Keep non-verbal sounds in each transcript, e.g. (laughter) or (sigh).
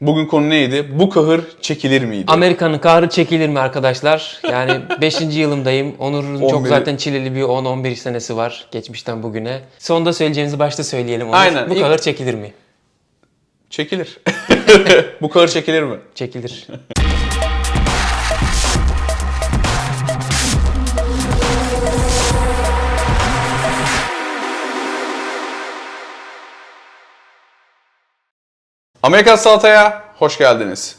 Bugün konu neydi? Bu kahır çekilir miydi? Amerika'nın kahrı çekilir mi arkadaşlar? Yani (laughs) 5. yılımdayım. Onur'un çok 11'i zaten çileli bir 10-11 senesi var geçmişten bugüne. Sonda söyleyeceğimizi başta söyleyelim. Onur. Aynen. Bu İlk- kahır çekilir mi? Çekilir. (laughs) Bu kahır çekilir mi? Çekilir. (laughs) Amerika Salata'ya hoş geldiniz.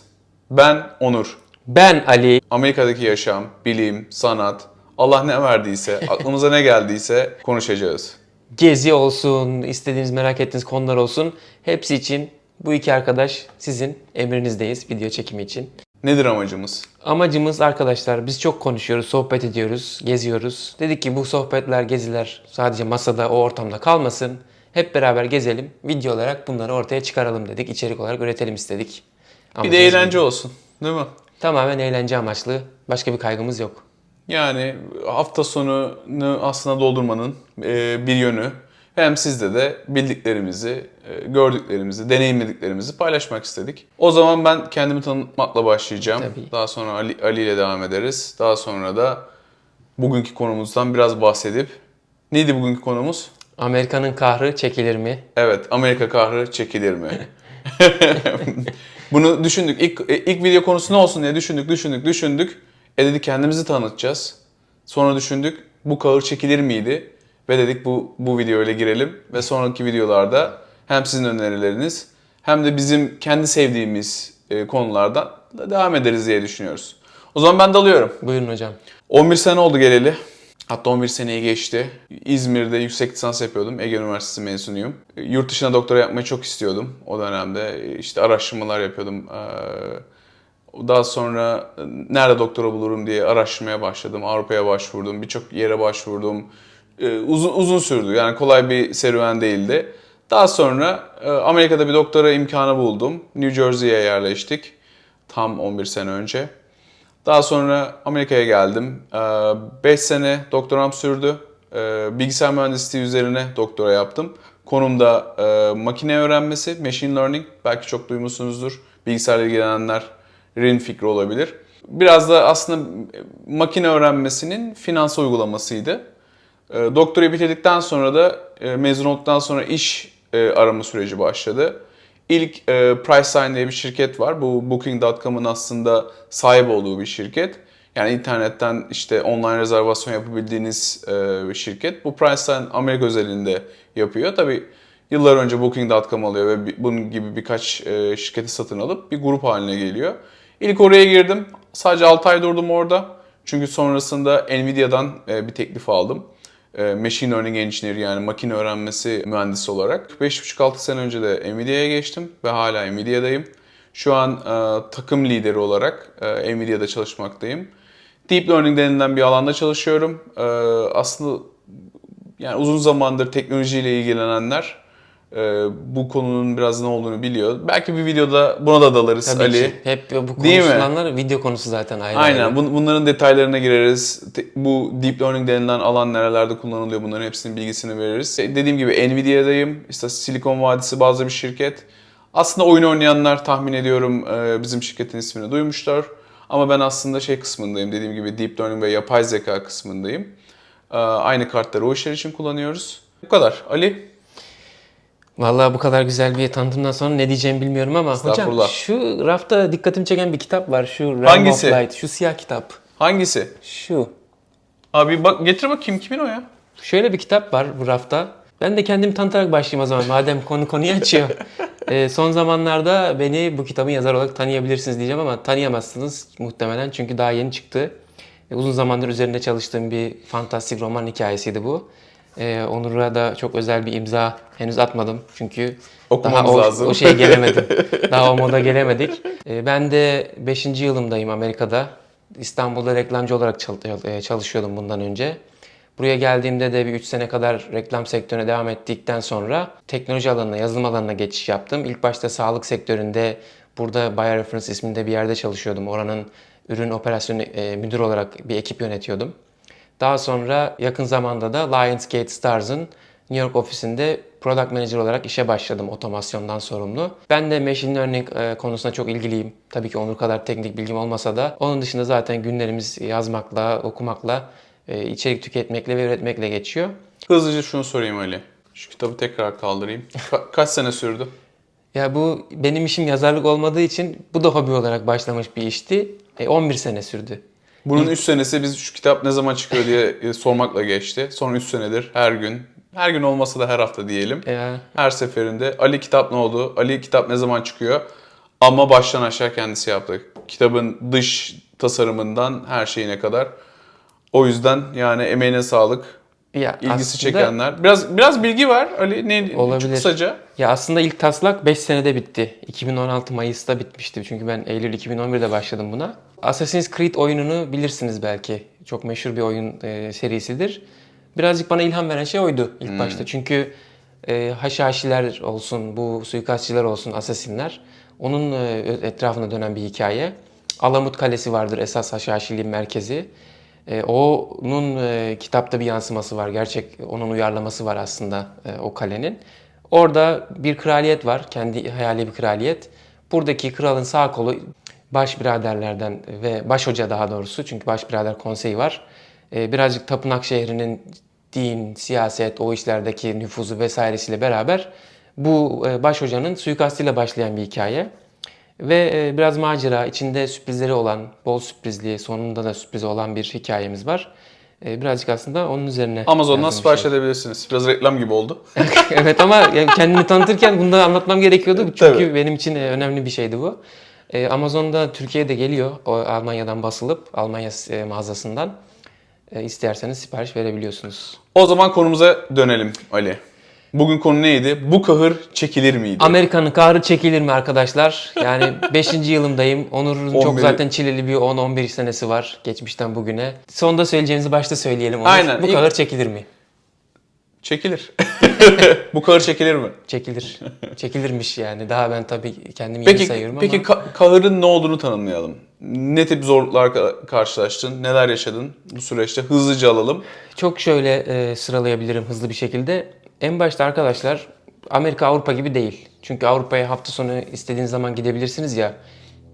Ben Onur. Ben Ali. Amerika'daki yaşam, bilim, sanat, Allah ne verdiyse, (laughs) aklımıza ne geldiyse konuşacağız. Gezi olsun, istediğiniz merak ettiğiniz konular olsun. Hepsi için bu iki arkadaş sizin emrinizdeyiz video çekimi için. Nedir amacımız? Amacımız arkadaşlar biz çok konuşuyoruz, sohbet ediyoruz, geziyoruz. Dedik ki bu sohbetler, geziler sadece masada, o ortamda kalmasın. Hep beraber gezelim, video olarak bunları ortaya çıkaralım dedik. içerik olarak üretelim istedik. Bir de eğlence olsun. Değil mi? Tamamen eğlence amaçlı. Başka bir kaygımız yok. Yani hafta sonunu aslında doldurmanın e, bir yönü. Hem sizde de bildiklerimizi, e, gördüklerimizi, deneyimlediklerimizi paylaşmak istedik. O zaman ben kendimi tanıtmakla başlayacağım. Tabii. Daha sonra Ali, Ali ile devam ederiz. Daha sonra da bugünkü konumuzdan biraz bahsedip neydi bugünkü konumuz? Amerika'nın kahrı çekilir mi? Evet, Amerika kahrı çekilir mi? (laughs) Bunu düşündük. İlk, ilk video konusu ne olsun diye düşündük, düşündük, düşündük. E dedik kendimizi tanıtacağız. Sonra düşündük bu kahır çekilir miydi? Ve dedik bu, bu videoyla girelim. Ve sonraki videolarda hem sizin önerileriniz hem de bizim kendi sevdiğimiz e, konulardan da devam ederiz diye düşünüyoruz. O zaman ben dalıyorum. Buyurun hocam. 11 sene oldu geleli. Hatta 11 seneyi geçti. İzmir'de yüksek lisans yapıyordum. Ege Üniversitesi mezunuyum. Yurt dışına doktora yapmayı çok istiyordum o dönemde. İşte araştırmalar yapıyordum. Ee, Daha sonra nerede doktora bulurum diye araştırmaya başladım. Avrupa'ya başvurdum. Birçok yere başvurdum. Ee, Uzun, uzun sürdü. Yani kolay bir serüven değildi. Daha sonra e, Amerika'da bir doktora imkanı buldum. New Jersey'ye yerleştik. Tam 11 sene önce. Daha sonra Amerika'ya geldim. 5 sene doktoram sürdü. Ee, Bilgisayar mühendisliği üzerine doktora yaptım. Konumda e, makine öğrenmesi, machine learning. Belki çok duymuşsunuzdur. Bilgisayarla ilgilenenlerin fikri olabilir. Biraz da aslında makine öğrenmesinin finans uygulamasıydı. E, Doktorayı bitirdikten sonra da e, mezun olduktan sonra iş e, arama süreci başladı. İlk e, Priceline diye bir şirket var. Bu Booking.com'ın aslında sahibi olduğu bir şirket. Yani internetten işte online rezervasyon yapabildiğiniz e, bir şirket. Bu Priceline Amerika özelinde yapıyor. Tabii yıllar önce Booking.com alıyor ve bunun gibi birkaç e, şirketi satın alıp bir grup haline geliyor. İlk oraya girdim. Sadece 6 ay durdum orada. Çünkü sonrasında Nvidia'dan e, bir teklif aldım. E, Machine Learning Engineer yani makine öğrenmesi mühendisi olarak. 5,5-6 sene önce de Nvidia'ya geçtim ve hala Nvidia'dayım. Şu an e, takım lideri olarak e, Nvidia'da çalışmaktayım. Deep Learning denilen bir alanda çalışıyorum. E, aslında yani uzun zamandır teknolojiyle ilgilenenler e, bu konunun biraz ne olduğunu biliyor. Belki bir videoda buna da dalarız Tabii Ali. ki. Hep bu konuşulanlar video konusu zaten ayrı. Aynen. ayrı. Bun- Bunların detaylarına gireriz. Te- Bu deep learning denilen alan nerelerde kullanılıyor bunların hepsinin bilgisini veririz. E, Dediğim gibi Nvidia'dayım. İşte Silikon Vadisi bazı bir şirket. Aslında oyun oynayanlar tahmin ediyorum e, bizim şirketin ismini duymuşlar. Ama ben aslında şey kısmındayım. Dediğim gibi deep learning ve yapay zeka kısmındayım. E, Aynı kartları o işler için kullanıyoruz. Bu kadar. Ali? Vallahi bu kadar güzel bir tanıtımdan sonra ne diyeceğimi bilmiyorum ama hocam Estağfurullah. şu rafta dikkatimi çeken bir kitap var. Şu Realm Hangisi? of Light. Şu siyah kitap. Hangisi? Şu. Abi bak getir bakayım kimin o ya? Şöyle bir kitap var bu rafta. Ben de kendimi tanıtarak başlayayım o zaman madem konu konuyu açıyor. (laughs) Ee, son zamanlarda beni bu kitabın yazar olarak tanıyabilirsiniz diyeceğim ama tanıyamazsınız muhtemelen çünkü daha yeni çıktı. Ee, uzun zamandır üzerinde çalıştığım bir fantastik roman hikayesiydi bu. Ee, Onur'a da çok özel bir imza henüz atmadım çünkü Okumamız daha o, lazım. o şeye gelemedim. (laughs) daha o moda gelemedik. Ee, ben de 5. yılımdayım Amerika'da. İstanbul'da reklamcı olarak e, çalışıyordum bundan önce. Buraya geldiğimde de bir 3 sene kadar reklam sektörüne devam ettikten sonra teknoloji alanına, yazılım alanına geçiş yaptım. İlk başta sağlık sektöründe burada BioReference isminde bir yerde çalışıyordum. Oranın ürün operasyonu e, müdür olarak bir ekip yönetiyordum. Daha sonra yakın zamanda da Lionsgate Stars'ın New York ofisinde Product Manager olarak işe başladım otomasyondan sorumlu. Ben de Machine Learning e, konusunda çok ilgiliyim. Tabii ki Onur kadar teknik bilgim olmasa da. Onun dışında zaten günlerimiz yazmakla, okumakla, e, içerik tüketmekle ve üretmekle geçiyor. Hızlıca şunu sorayım Ali. Şu kitabı tekrar kaldırayım. Ka- (laughs) kaç sene sürdü? Ya bu benim işim yazarlık olmadığı için bu da hobi olarak başlamış bir işti. E, 11 sene sürdü. Bunun 3 senesi biz şu kitap ne zaman çıkıyor diye e, sormakla geçti. Son 3 senedir her gün, her gün olmasa da her hafta diyelim. E, Her seferinde Ali kitap ne oldu? Ali kitap ne zaman çıkıyor? Ama baştan aşağı kendisi yaptı. Kitabın dış tasarımından her şeyine kadar. O yüzden yani emeğine sağlık. Ya İlgisi çekenler. Biraz biraz bilgi var Ali. Ne Olabilir. Kısaca. Ya aslında ilk taslak 5 senede bitti. 2016 Mayıs'ta bitmişti. Çünkü ben Eylül 2011'de başladım buna. Assassin's Creed oyununu bilirsiniz belki. Çok meşhur bir oyun e, serisidir. Birazcık bana ilham veren şey oydu ilk başta. Çünkü e, haşhaşiler olsun, bu suikastçiler olsun, asasinler. Onun e, etrafında dönen bir hikaye. Alamut Kalesi vardır esas haşhaşiliğin merkezi. E, onun e, kitapta bir yansıması var. Gerçek onun uyarlaması var aslında e, o kalenin. Orada bir kraliyet var. Kendi hayali bir kraliyet. Buradaki kralın sağ kolu baş biraderlerden ve baş hoca daha doğrusu çünkü baş birader konseyi var. E, birazcık tapınak şehrinin din, siyaset, o işlerdeki nüfuzu vesairesiyle beraber bu e, baş hocanın suikastıyla başlayan bir hikaye. Ve e, biraz macera, içinde sürprizleri olan, bol sürprizli, sonunda da sürprizi olan bir hikayemiz var. E, Birazcık aslında onun üzerine. Amazon'dan sipariş şey. edebilirsiniz. Biraz reklam gibi oldu. (laughs) evet ama kendimi tanıtırken bunu da anlatmam gerekiyordu. Çünkü Tabii. benim için e, önemli bir şeydi bu. Amazon'da Türkiye'de geliyor. O Almanya'dan basılıp Almanya mağazasından. İsterseniz sipariş verebiliyorsunuz. O zaman konumuza dönelim Ali. Bugün konu neydi? Bu kahır çekilir miydi? Amerika'nın kahrı çekilir mi arkadaşlar? Yani (laughs) 5. yılımdayım. Onur'un çok 11. zaten çileli bir 10-11 senesi var geçmişten bugüne. Sonda söyleyeceğimizi başta söyleyelim. Onur. Aynen. Bu kahır çekilir mi? Çekilir. (laughs) Bu kahır çekilir mi? Çekilir. Çekilirmiş yani. Daha ben tabii kendimi yeni Peki, sayıyorum peki ama. ka- kahırın ne olduğunu tanımlayalım. Ne tip zorluklar ka- karşılaştın? Neler yaşadın bu süreçte? Hızlıca alalım. Çok şöyle e, sıralayabilirim hızlı bir şekilde. En başta arkadaşlar Amerika Avrupa gibi değil. Çünkü Avrupa'ya hafta sonu istediğiniz zaman gidebilirsiniz ya.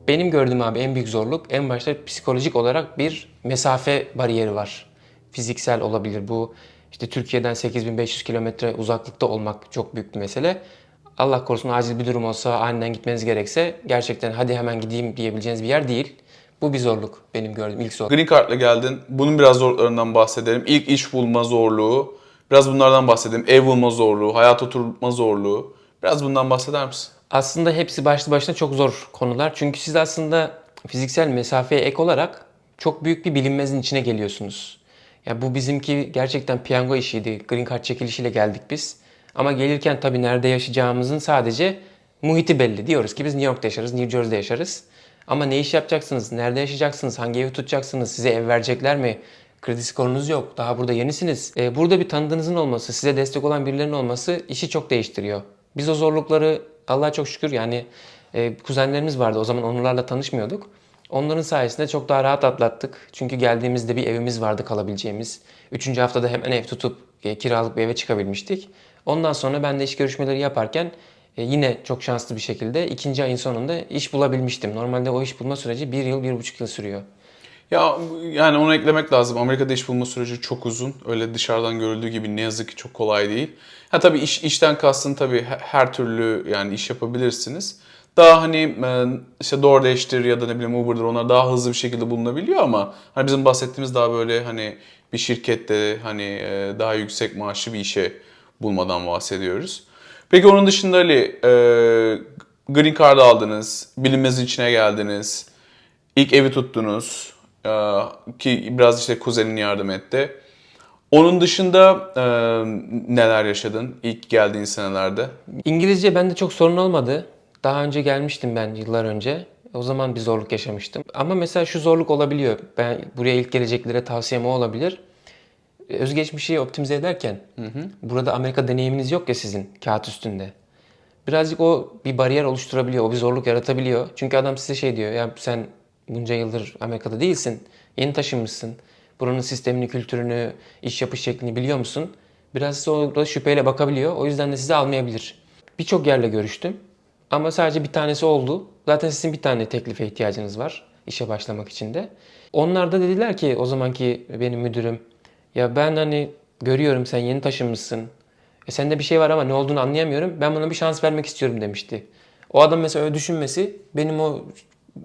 Benim gördüğüm abi en büyük zorluk en başta psikolojik olarak bir mesafe bariyeri var. Fiziksel olabilir bu. İşte Türkiye'den 8500 kilometre uzaklıkta olmak çok büyük bir mesele. Allah korusun acil bir durum olsa aniden gitmeniz gerekse gerçekten hadi hemen gideyim diyebileceğiniz bir yer değil. Bu bir zorluk benim gördüğüm ilk zorluk. Green Card'la geldin. Bunun biraz zorluklarından bahsedelim. İlk iş bulma zorluğu. Biraz bunlardan bahsedelim. Ev bulma zorluğu, hayat oturma zorluğu. Biraz bundan bahseder misin? Aslında hepsi başlı başına çok zor konular. Çünkü siz aslında fiziksel mesafeye ek olarak çok büyük bir bilinmezin içine geliyorsunuz. Ya bu bizimki gerçekten piyango işiydi. Green Card çekilişiyle geldik biz. Ama gelirken tabii nerede yaşayacağımızın sadece muhiti belli. Diyoruz ki biz New York'ta yaşarız, New Jersey'de yaşarız. Ama ne iş yapacaksınız, nerede yaşayacaksınız, hangi evi tutacaksınız, size ev verecekler mi? Kredi skorunuz yok, daha burada yenisiniz. Ee, burada bir tanıdığınızın olması, size destek olan birilerinin olması işi çok değiştiriyor. Biz o zorlukları Allah'a çok şükür yani e, kuzenlerimiz vardı o zaman onlarla tanışmıyorduk. Onların sayesinde çok daha rahat atlattık. Çünkü geldiğimizde bir evimiz vardı kalabileceğimiz. Üçüncü haftada hemen ev tutup e, kiralık bir eve çıkabilmiştik. Ondan sonra ben de iş görüşmeleri yaparken e, yine çok şanslı bir şekilde ikinci ayın sonunda iş bulabilmiştim. Normalde o iş bulma süreci bir yıl, bir buçuk yıl sürüyor. Ya yani onu eklemek lazım. Amerika'da iş bulma süreci çok uzun. Öyle dışarıdan görüldüğü gibi ne yazık ki çok kolay değil. Ha tabii iş işten kastın tabii he- her türlü yani iş yapabilirsiniz. Daha hani e, işte DoorDash'tir ya da ne bileyim Uber'dır onlar daha hızlı bir şekilde bulunabiliyor ama hani bizim bahsettiğimiz daha böyle hani bir şirkette hani e, daha yüksek maaşlı bir işe bulmadan bahsediyoruz. Peki onun dışında Ali, e, Green Card aldınız, bilinmezin içine geldiniz. İlk evi tuttunuz ki biraz işte kuzenin yardım etti. Onun dışında e, neler yaşadın ilk geldiğin senelerde? İngilizce bende çok sorun olmadı. Daha önce gelmiştim ben yıllar önce. O zaman bir zorluk yaşamıştım. Ama mesela şu zorluk olabiliyor. Ben buraya ilk geleceklere tavsiyem o olabilir. Özgeçmişi optimize ederken burada Amerika deneyiminiz yok ya sizin kağıt üstünde. Birazcık o bir bariyer oluşturabiliyor, o bir zorluk yaratabiliyor. Çünkü adam size şey diyor, ya sen bunca yıldır Amerika'da değilsin, yeni taşınmışsın. Buranın sistemini, kültürünü, iş yapış şeklini biliyor musun? biraz sonra şüpheyle bakabiliyor. O yüzden de sizi almayabilir. Birçok yerle görüştüm. Ama sadece bir tanesi oldu. Zaten sizin bir tane teklife ihtiyacınız var işe başlamak için de. Onlar da dediler ki o zamanki benim müdürüm ya ben hani görüyorum sen yeni taşınmışsın. E sende bir şey var ama ne olduğunu anlayamıyorum. Ben buna bir şans vermek istiyorum demişti. O adam mesela öyle düşünmesi benim o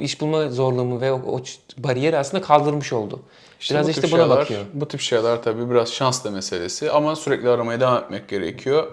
iş bulma zorluğumu ve o, o bariyeri aslında kaldırmış oldu. Biraz bu işte buna şeyler- bakıyor. Bu tip şeyler tabii biraz şans da meselesi ama sürekli aramaya devam etmek gerekiyor.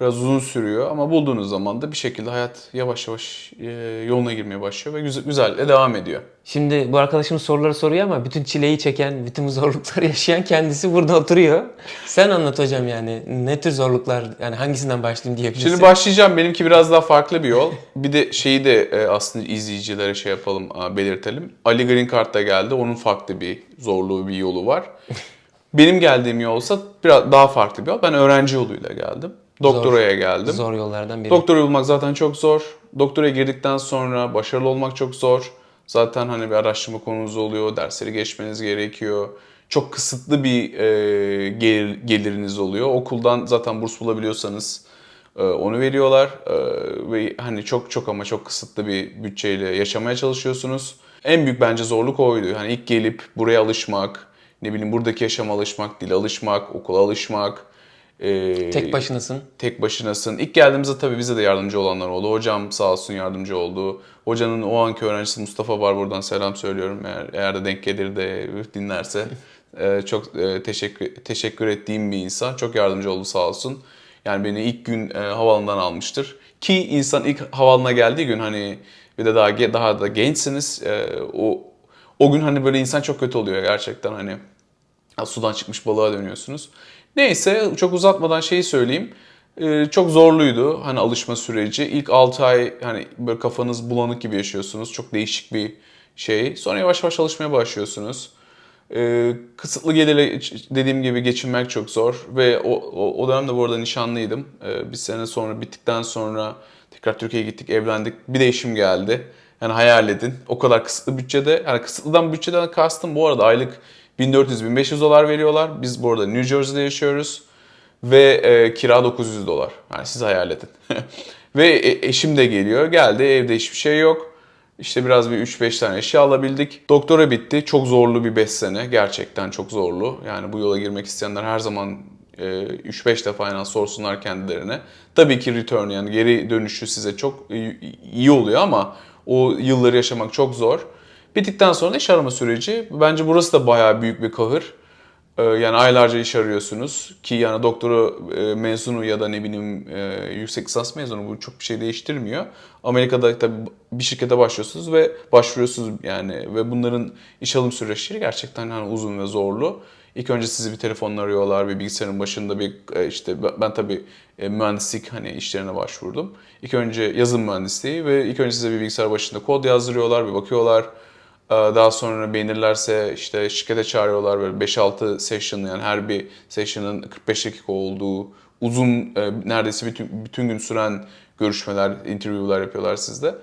Biraz uzun sürüyor ama bulduğunuz zaman da bir şekilde hayat yavaş yavaş e, yoluna girmeye başlıyor ve güzel, güzel de devam ediyor. Şimdi bu arkadaşımız soruları soruyor ama bütün çileyi çeken, bütün zorlukları (laughs) yaşayan kendisi burada oturuyor. Sen anlat hocam yani ne tür zorluklar yani hangisinden başlayayım diyebilirsin. Şimdi başlayacağım. Benimki biraz daha farklı bir yol. Bir de şeyi de e, aslında izleyicilere şey yapalım, belirtelim. Ali Green Card da geldi. Onun farklı bir zorluğu, bir yolu var. (laughs) Benim geldiğim yolsa biraz daha farklı bir yol. Ben öğrenci yoluyla geldim. Doktoraya geldim. Zor yollardan biri. Doktora bulmak zaten çok zor. Doktoraya girdikten sonra başarılı olmak çok zor. Zaten hani bir araştırma konunuz oluyor, dersleri geçmeniz gerekiyor. Çok kısıtlı bir e, gelir, geliriniz oluyor. Okuldan zaten burs bulabiliyorsanız e, onu veriyorlar. E, ve hani çok çok ama çok kısıtlı bir bütçeyle yaşamaya çalışıyorsunuz. En büyük bence zorluk oydu. Hani ilk gelip buraya alışmak, ne bileyim buradaki yaşama alışmak, dile alışmak, okula alışmak. E, Tek başınasın. tek başınasın. İlk geldiğimizde tabii bize de yardımcı olanlar oldu. Hocam sağ olsun yardımcı oldu. Hocanın o anki öğrencisi Mustafa var buradan selam söylüyorum. Eğer, eğer de denk gelir de dinlerse (laughs) Ee, çok e, teşekkür teşekkür ettiğim bir insan. Çok yardımcı oldu sağ olsun. Yani beni ilk gün e, havaalanından almıştır. Ki insan ilk havaalanına geldiği gün hani bir de daha daha da gençsiniz. e, o o gün hani böyle insan çok kötü oluyor gerçekten hani. Sudan çıkmış balığa dönüyorsunuz. Neyse çok uzatmadan şeyi söyleyeyim. Ee, çok zorluydu hani alışma süreci. İlk 6 ay hani böyle kafanız bulanık gibi yaşıyorsunuz. Çok değişik bir şey. Sonra yavaş yavaş alışmaya başlıyorsunuz. Ee, kısıtlı gelirle dediğim gibi geçinmek çok zor. Ve o, o, o dönemde bu arada nişanlıydım. Ee, bir sene sonra bittikten sonra tekrar Türkiye'ye gittik, evlendik. Bir değişim geldi. Yani hayal edin. O kadar kısıtlı bütçede, yani kısıtlıdan bütçeden kastım bu arada aylık 1400-1500 dolar veriyorlar. Biz bu arada New Jersey'de yaşıyoruz. Ve e, kira 900 dolar. Yani siz hayal edin. (laughs) Ve e, eşim de geliyor. Geldi evde hiçbir şey yok. İşte biraz bir 3-5 tane eşya alabildik. Doktora bitti. Çok zorlu bir 5 sene. Gerçekten çok zorlu. Yani bu yola girmek isteyenler her zaman e, 3-5 defa en az sorsunlar kendilerine. Tabii ki return yani geri dönüşü size çok iyi- iyi oluyor ama o yılları yaşamak çok zor. Bittikten sonra iş arama süreci. Bence burası da bayağı büyük bir kahır. Ee, Yani aylarca iş arıyorsunuz ki yani doktora e, mezunu ya da ne bileyim e, yüksek lisans mezunu bu çok bir şey değiştirmiyor. Amerika'da tabii bir şirkete başlıyorsunuz ve başvuruyorsunuz yani ve bunların iş alım süreçleri gerçekten hani uzun ve zorlu. İlk önce sizi bir telefonla arıyorlar bir bilgisayarın başında bir e, işte ben- tabii mühendislik hani işlerine başvurdum. İlk önce yazılım mühendisliği ve ilk önce size bir bilgisayar başında kod yazdırıyorlar bir bakıyorlar. Ee, Daha sonra beğenirlerse işte şirkete çağırıyorlar böyle 5-6 session yani her bir session'ın 45 dakika olduğu uzun e, neredeyse bütün, bütün gün süren görüşmeler, interview'lar yapıyorlar sizde.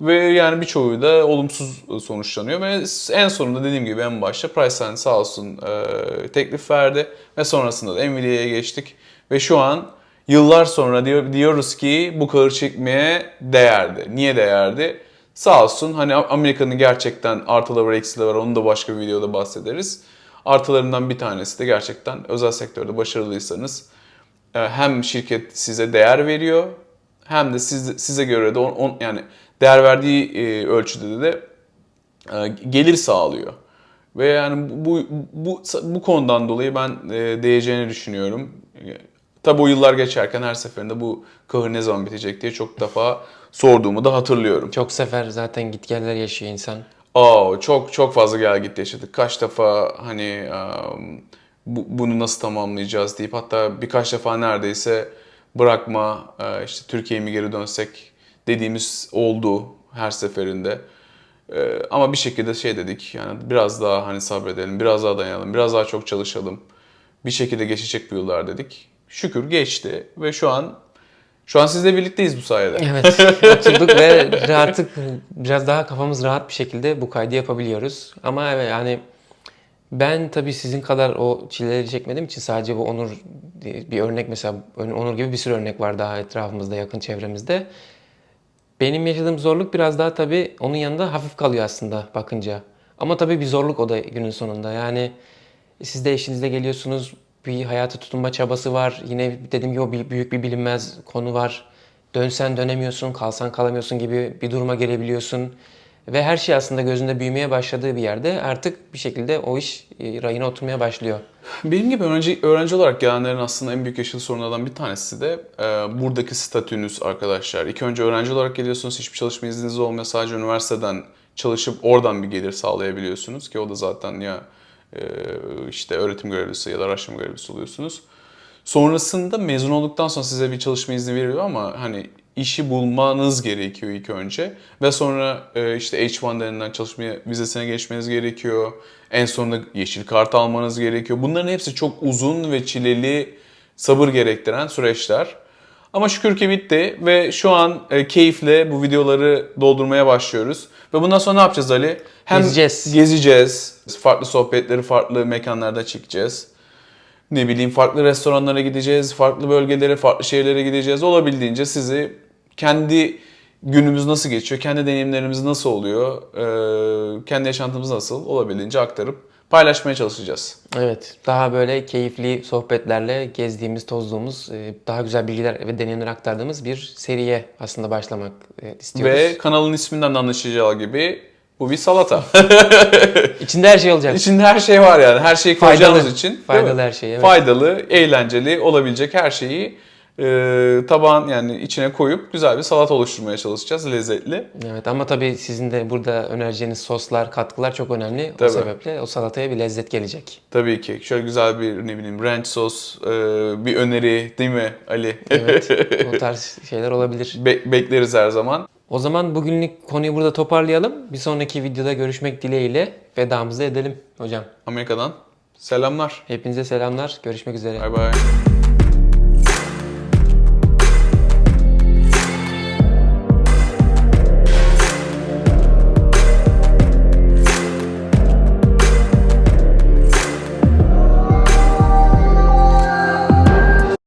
Ve yani birçoğu da olumsuz sonuçlanıyor ve en sonunda dediğim gibi en başta Priceline sağ olsun e, teklif verdi ve sonrasında da Nvidia'ya geçtik ve şu an yıllar sonra diyor, diyoruz ki bu kahır çekmeye değerdi. Niye değerdi? Sağ olsun hani Amerika'nın gerçekten artıları var eksileri var onu da başka bir videoda bahsederiz. Artılarından bir tanesi de gerçekten özel sektörde başarılıysanız e, hem şirket size değer veriyor hem de siz, size göre de on, on- yani değer verdiği e, ölçüde de e, gelir sağlıyor. Ve yani bu bu bu konudan dolayı ben e, değeceğini düşünüyorum. Tabi o yıllar geçerken her seferinde bu kahır ne zaman bitecek diye çok defa sorduğumu da hatırlıyorum. Çok sefer zaten gitgeller yaşıyor insan. Aa, çok çok fazla gel git yaşadık. Kaç defa hani um, bu- bunu nasıl tamamlayacağız deyip hatta birkaç defa neredeyse bırakma işte Türkiye'ye mi geri dönsek dediğimiz oldu her seferinde. Ama bir şekilde şey dedik yani biraz daha hani sabredelim, biraz daha dayanalım, biraz daha çok çalışalım. Bir şekilde geçecek bu yıllar dedik. Şükür geçti ve şu an şu an sizle birlikteyiz bu sayede. Evet (laughs) oturduk ve rahatlık biraz daha kafamız rahat bir şekilde bu kaydı yapabiliyoruz. Ama evet yani Ben tabii sizin kadar o çileleri çekmediğim için sadece bu Onur bir örnek mesela Onur gibi bir sürü örnek var daha etrafımızda, yakın çevremizde. Benim yaşadığım zorluk biraz daha tabii onun yanında hafif kalıyor aslında bakınca. Ama tabii bir zorluk o da günün sonunda. Yani siz de eşinizle geliyorsunuz, bir hayata tutunma çabası var. Yine dediğim gibi o büyük bir bilinmez konu var. Dönsen dönemiyorsun, kalsan kalamıyorsun gibi bir duruma gelebiliyorsun. Ve her şey aslında gözünde büyümeye başladığı bir yerde artık bir şekilde o iş e, rayına oturmaya başlıyor. Benim gibi öğrenci, öğrenci olarak gelenlerin aslında en büyük yaşlı sorunlardan bir tanesi de e, buradaki statünüz arkadaşlar. İlk önce öğrenci olarak geliyorsunuz, hiçbir çalışma izniniz olmuyor. Sadece üniversiteden çalışıp oradan bir gelir sağlayabiliyorsunuz ki o da zaten ya işte öğretim görevlisi ya da araştırma görevlisi oluyorsunuz. Sonrasında mezun olduktan sonra size bir çalışma izni veriliyor ama hani işi bulmanız gerekiyor ilk önce ve sonra e, işte H1 denilen çalışma vizesine geçmeniz gerekiyor. En sonunda yeşil kart almanız gerekiyor. Bunların hepsi çok uzun ve çileli, sabır gerektiren süreçler. Ama şükür ki bitti ve şu an e, keyifle bu videoları doldurmaya başlıyoruz. Ve bundan sonra ne yapacağız Ali? Hem Gezeceğiz. gezeceğiz, farklı sohbetleri farklı mekanlarda çekeceğiz ne bileyim farklı restoranlara gideceğiz, farklı bölgelere, farklı şehirlere gideceğiz. Olabildiğince sizi kendi günümüz nasıl geçiyor, kendi deneyimlerimiz nasıl oluyor, eee, kendi yaşantımız nasıl olabildiğince aktarıp paylaşmaya çalışacağız. Evet, daha böyle keyifli sohbetlerle gezdiğimiz, tozduğumuz, e, daha güzel bilgiler ve deneyimler aktardığımız bir seriye aslında başlamak e, istiyoruz. Ve kanalın isminden de anlaşılacağı gibi bu bir salata. (laughs) İçinde her şey olacak. İçinde her şey var yani. Her şeyi Faydalı. koyacağımız için. değil Faydalı her şey, evet. Faydalı, eğlenceli olabilecek her şeyi eee tabağın yani içine koyup güzel bir salata oluşturmaya çalışacağız. Lezzetli. Evet ama tabii sizin de burada önereceğiniz soslar, katkılar çok önemli. Tabii. O sebeple o salataya bir lezzet gelecek. Tabii ki. Şöyle güzel bir ne bileyim ranch sos, eee, bir öneri değil mi Ali? Evet, (laughs) o tarz şeyler olabilir. Be- bekleriz her zaman. O zaman bugünlük konuyu burada toparlayalım. Bir sonraki videoda görüşmek dileğiyle vedamızı edelim hocam. Amerika'dan selamlar. Hepinize selamlar. Görüşmek üzere. Bay bay.